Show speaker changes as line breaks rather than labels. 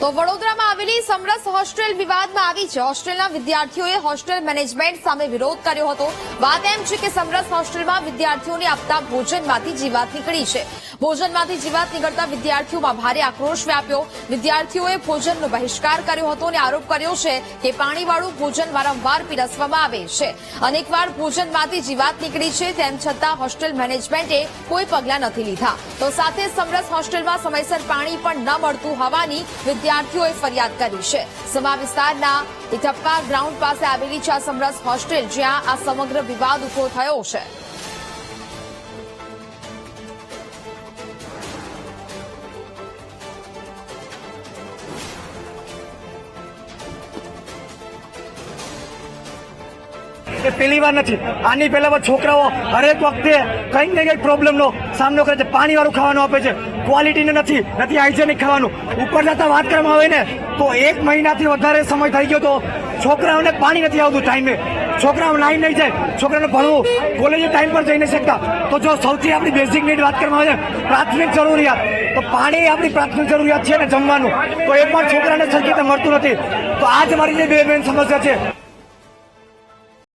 તો વડોદરામાં આવેલી સમરસ હોસ્ટેલ વિવાદમાં આવી છે. હોસ્ટેલના વિદ્યાર્થીઓએ હોસ્ટેલ મેનેજમેન્ટ સામે વિરોધ કર્યો હતો. વાત એમ છે કે સમરસ હોસ્ટેલમાં વિદ્યાર્થીઓને આપતા ભોજનમાંથી જીવાત નીકળી છે. ભોજનમાંથી જીવાત નીકળતા વિદ્યાર્થીઓમાં ભારે આક્રોશ વ્યાપ્યો. વિદ્યાર્થીઓએ ભોજનનો બહિષ્કાર કર્યો હતો અને આરોપ કર્યો છે કે પાણીવાળું ભોજન વારંવાર પીરસવામાં આવે છે. અનેકવાર ભોજનમાંથી જીવાત નીકળી છે તેમ છતાં હોસ્ટેલ મેનેજમેન્ટે કોઈ પગલાં નથી લીધા. તો સાથે સમરસ હોસ્ટેલમાં સમયસર પાણી પણ ન મળતું હોવાની વિદ્યાર્થીઓએ ફરિયાદ કરી છે. સમા વિસ્તારના ઇથપ્પા ગ્રાઉન્ડ પાસે આવેલી છે આ સમરસ હોસ્ટેલ, જ્યાં આ સમગ્ર વિવાદ ઊભો થયો છે.
એ પહેલી વાર નથી. આની પહેલા પણ છોકરાઓ હરેક વખતે કંઈક ને કંઈક પ્રોબ્લેમનો સામનો કરે છે. પાણીવાળું ખાવાનું આપે છે. ક્વોલિટીનું નથી. નથી હાઇજેનિક ખાવાનું. ઉપર જતાં વાત કરવામાં આવે ને, તો એક મહિનાથી વધારે સમય થઈ ગયો તો છોકરાઓને પાણી નથી આવતું ટાઈમે છોકરાઓ લાઈન નહીં જાય. છોકરાને ભણવું. કોલેજે ટાઈમ પર જઈ નહીં શકતા. તો જો સૌથી આપણી બેઝિક નીડ વાત કરવામાં આવે પ્રાથમિક જરૂરિયાત. તો પાણી આપણી પ્રાથમિક જરૂરિયાત છે ને જમવાનું. તો એ પણ છોકરાને સરખી મળતું નથી. તો આ જ મારી જે બે મેન સમસ્યા છે.